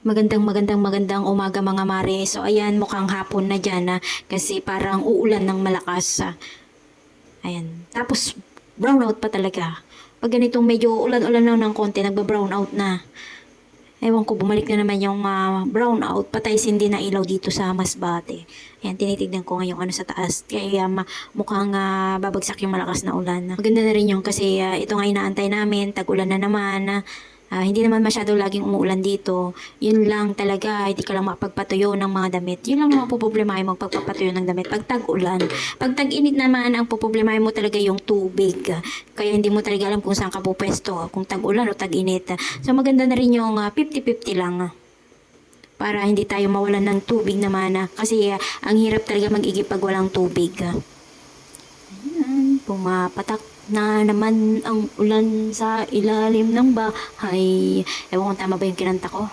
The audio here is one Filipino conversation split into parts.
Magandang magandang magandang umaga mga mare. So ayan, mukhang hapon na dyan na kasi parang uulan ng malakas. ah. Ayan. Tapos brown out pa talaga. Pag ganitong medyo ulan-ulan lang ng konti, nagba-brown out na. Ewan ko, bumalik na naman yung ah, brown out. Patay sindi na ilaw dito sa Masbate. Ayan, tinitignan ko ngayong ano sa taas. Kaya ma- mukhang ah, babagsak yung malakas na ulan. Maganda na rin yung kasi ah, ito nga inaantay namin. Tag-ulan na naman. Ah, hindi naman masyado laging umuulan dito. Yun lang talaga, hindi ka lang makapagpatuyo ng mga damit. Yun lang naman po problemahin mo pagpapatuyo ng damit. Pag tag-ulan. Pag tag-init naman, ang poproblemahin mo talaga yung tubig. Kaya hindi mo talaga alam kung saan ka pupwesto, kung tag-ulan o tag-init. So maganda na rin yung ah, 50-50 lang para hindi tayo mawalan ng tubig naman. ah. Kasi ah, ang hirap talaga mag-igip pag walang tubig. Ayan, pumapatak na naman ang ulan sa ilalim ng bahay. Ewan kung tama ba yung kinanta ko.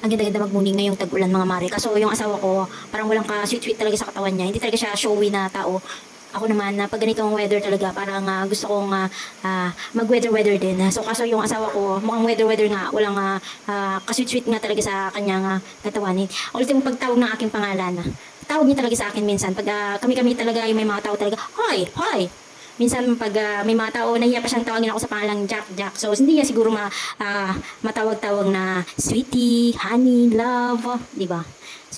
Ang ganda-ganda magmuni ngayong tag-ulan mga mare. Kaso yung asawa ko, parang walang ka-sweet-sweet talaga sa katawan niya. Hindi talaga siya showy na tao. Ako naman, na pag ganitong weather talaga, parang ah, gusto kong ah, ah, mag-weather-weather din. So kaso yung asawa ko, mukhang weather-weather nga, walang uh, ka-sweet-sweet nga talaga sa kanyang uh, katawan. Ultimo pagtawag ng aking pangalan, tawag niya talaga sa akin minsan. Pag ah, kami-kami talaga, yung may mga tao talaga, Hoy! Hoy! Minsan pag ah, may mga tao, nahiya pa siyang tawagin ako sa pangalang Jack Jack. So, hindi niya siguro ma, ah, matawag-tawag na sweetie, honey, love, di ba?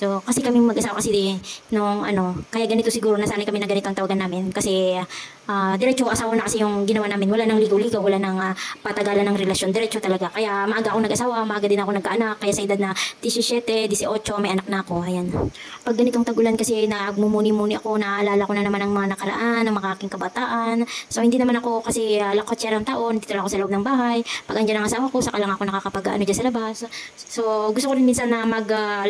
So, kasi kami mag-asawa kasi di, nung ano, kaya ganito siguro nasanay kami na ganito ang tawagan namin. Kasi, ah, diretso asawa na kasi yung ginawa namin. Wala nang ligaw-ligaw, wala nang ah, patagalan ng relasyon. Diretso talaga. Kaya maaga ako nag-asawa, maaga din ako nagkaanak. Kaya sa edad na 17, 18, may anak na ako. Ayan. Pag ganitong tagulan kasi nagmumuni-muni ako, naaalala ko na naman ang mga nakaraan, ang mga aking kabataan. So, hindi naman ako kasi uh, lakotsyerang taon, dito lang ako sa loob ng bahay. Pag andyan ang asawa ko, saka lang ako nakakapag ano dyan sa labas. So, gusto ko rin minsan na mag uh,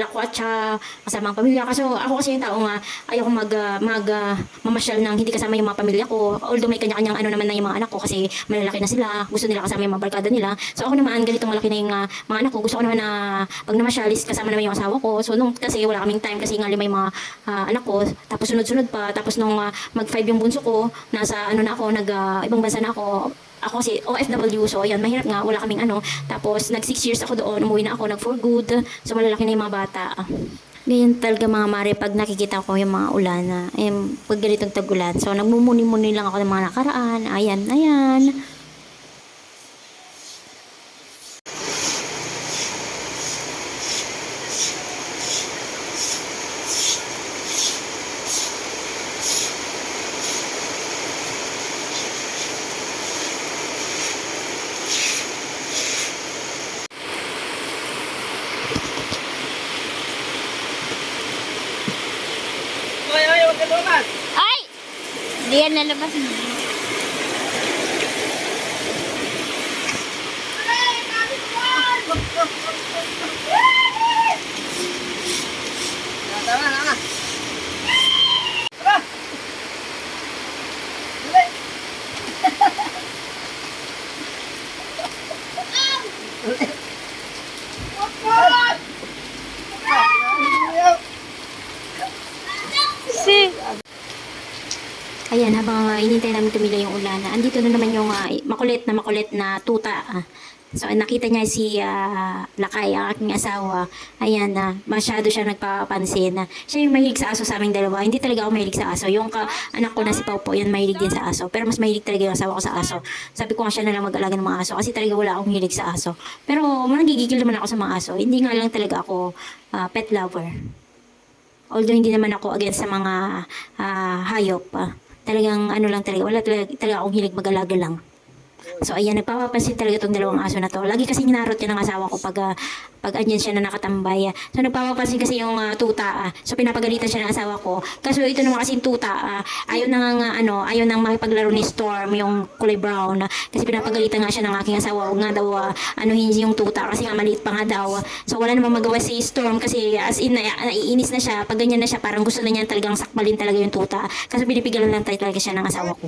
lakwatsa kasama ang pamilya. Kaso ako kasi yung tao nga, ayoko mag, uh, mag uh, mamasyal ng hindi kasama yung mga pamilya ko. Although may kanya-kanyang ano naman na yung mga anak ko kasi malalaki na sila, gusto nila kasama yung mga barkada nila. So ako naman, ganitong malaki na yung uh, mga anak ko, gusto ko naman na pag namasyalis kasama naman yung asawa ko. So nung kasi wala kaming time kasi nga lima yung mga ah, anak ko, tapos sunod-sunod pa, tapos nung ah, mag-5 yung bunso ko, nasa ano na ako, nag ah, ibang bansa na ako, ako si OFW, so ayan, mahirap nga, wala kaming ano. Tapos nag 6 years ako doon, umuwi na ako, nag for good. So malalaki na yung mga bata. Ganyan talaga mga mare pag nakikita ko yung mga ulan na, eh, pag ganitong tag-ulan. So nagmumuni-muni lang ako ng mga nakaraan. Ayan, ayan. Ay, ay, huwag ka lumabas. Ay! Hindi yan lalabas. Tama, tama. Tara. Dali. Ayan, habang uh, inintay namin tumila yung ulan, ah, andito na naman yung ah, makulit na makulit na tuta. ah. So, nakita niya si ah, Lakay, ang aking asawa. Ayan, na masyado siya nagpapansin. na siya yung mahilig sa aso sa aming dalawa. Hindi talaga ako mahilig sa aso. Yung ka, anak ko na si Pau po, yan mahilig din sa aso. Pero mas mahilig talaga yung asawa ko sa aso. Sabi ko nga siya na lang mag-alaga ng mga aso kasi talaga wala akong hilig sa aso. Pero nagigigil naman ako sa mga aso. Hindi nga lang talaga ako ah, pet lover. Although hindi naman ako against sa mga ah, hayop. ah. Talagang ano lang talaga, wala talaga, talaga akong hilig mag-alaga lang. So ayan, nagpapapansin talaga itong dalawang aso na to. Lagi kasi hinarot yan ng asawa ko pag, ah, pag andyan siya na nakatambay. So nagpapapansin kasi yung ah, tuta. ah. So pinapagalitan siya ng asawa ko. Kaso ito naman kasi tuta. ah, ayaw nang nga, ano, ayaw nang makipaglaro ni Storm, yung kulay brown. ah. kasi pinapagalitan nga siya ng aking asawa. Huwag nga daw ah, anuhin yung tuta kasi nga maliit pa nga daw. So wala namang magawa si Storm kasi as in, na, naiinis na siya. Pag ganyan na siya, parang gusto na niya talagang sakbalin talaga yung tuta. Kasi pinipigilan lang talaga siya ng asawa ko.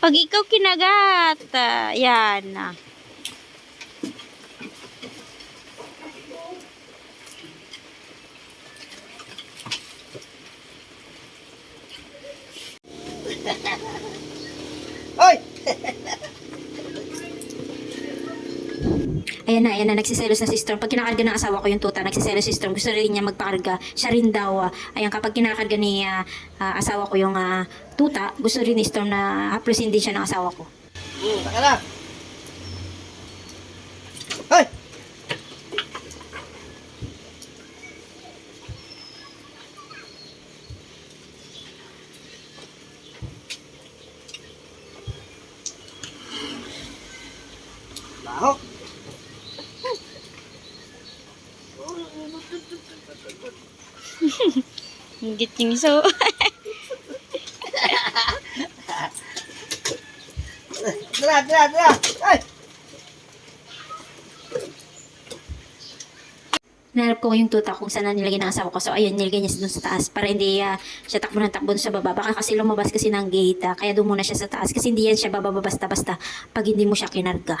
Pag ikaw kinagat, ah, yan. Ayan na, nagsiselos na si Storm. Pag kinakarga ng asawa ko yung tuta, nagsiselos si Storm. Gusto rin niya magpakarga. Siya rin daw. ah. ayan, kapag kinakarga ni ah, ah, asawa ko yung ah, tuta, gusto rin ni Storm na haplusin din siya ng asawa ko. Hmm, taka na. Hoy! Baho. Hingit yung iso. Tara, tara, tara! Hoy! Nahanap ko yung tuta kung saan na nilagay ng asawa ko. So, ayun, nilagay niya doon sa taas para hindi ah, siya takbo ng takbo sa baba. Baka kasi lumabas kasi ng gate, ah, kaya doon muna siya sa taas. Kasi hindi yan siya bababa basta-basta pag hindi mo siya kinarga.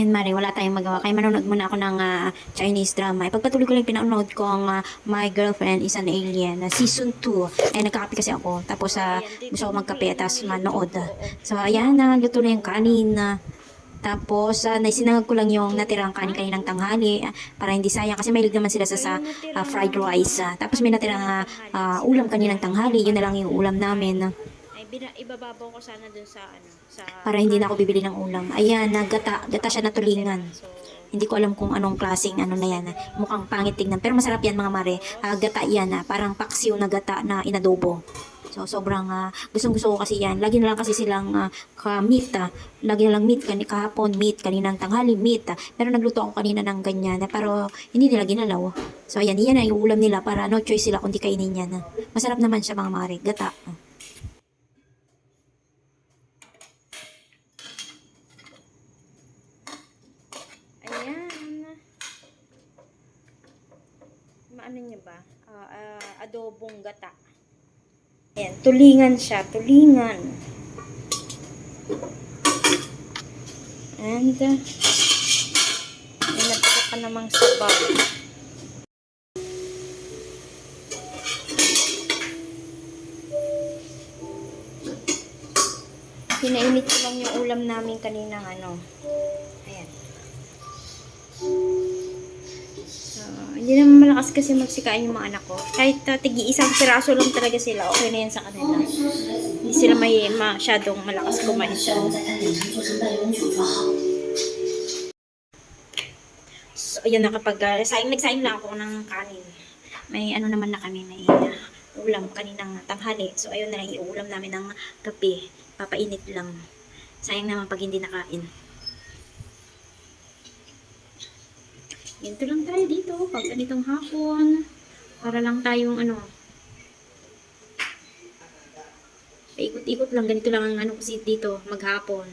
Ayun, Mari, wala tayong magawa. Kaya manonood muna ako ng ah, Chinese drama. Ipagpatuloy ko lang pinanood ko ang ah, My Girlfriend is an Alien, na season 2. Eh, nagkakape kasi ako. Tapos, ah, gusto ko magkape, tapos manood. So, ayan na, luto na yung kanin. tapos, uh, naisinangag ko lang yung natirang kanin kaninang tanghali ah, para hindi sayang. Kasi may naman sila sa, sa ah, fried rice. ah. tapos, may natirang ah, ah, ulam kaninang tanghali. Yun na lang yung ulam namin. Ay, bina- ibababaw ko sana dun sa ano, sa... Para hindi na ako bibili ng ulam. Ayan, nagata, gata siya na tulingan. So, Hindi ko alam kung anong klaseng ano na yan. Mukhang pangit tignan. Pero masarap yan mga mare. Ah, gata yan. ah. Parang paksiw na gata na inadobo. So, sobrang ah, gustong gusto ko kasi yan. Lagi na lang kasi silang ah, ka-meat. ah. Lagi na lang meat. Kani, kahapon meat. Kaninang tanghali meat. ah. Pero nagluto ako kanina ng ganyan. ah, pero hindi nila ginalaw. So, ayan. Yan yung ulam nila para no choice sila kundi kainin yan. ah. Masarap naman siya mga mare. Gata. ah. ayan. Maano niya ba? Ah, ah, adobong gata. Ayan, tulingan siya, tulingan. And, uh, nataka pa namang sabaw. Pinainit lang yung ulam namin kaninang ano. Hindi naman malakas kasi magsikain yung mga anak ko. Kahit uh, tigi isang piraso lang talaga sila, okay na yan sa kanila. Hindi sila may masyadong malakas kumain sa So, ayun na kapag uh, saing, nagsaing lang ako ng kanin. May ano naman na kami, may uh, ulam kaninang tanghali. So, ayun na lang iulam namin ng gabi. Papainit lang. Sayang naman pag hindi nakain. Ganito lang tayo dito pag ganitong hapon. Para lang tayong ano. Paikot-ikot lang. Ganito lang ang ano kasi dito maghapon.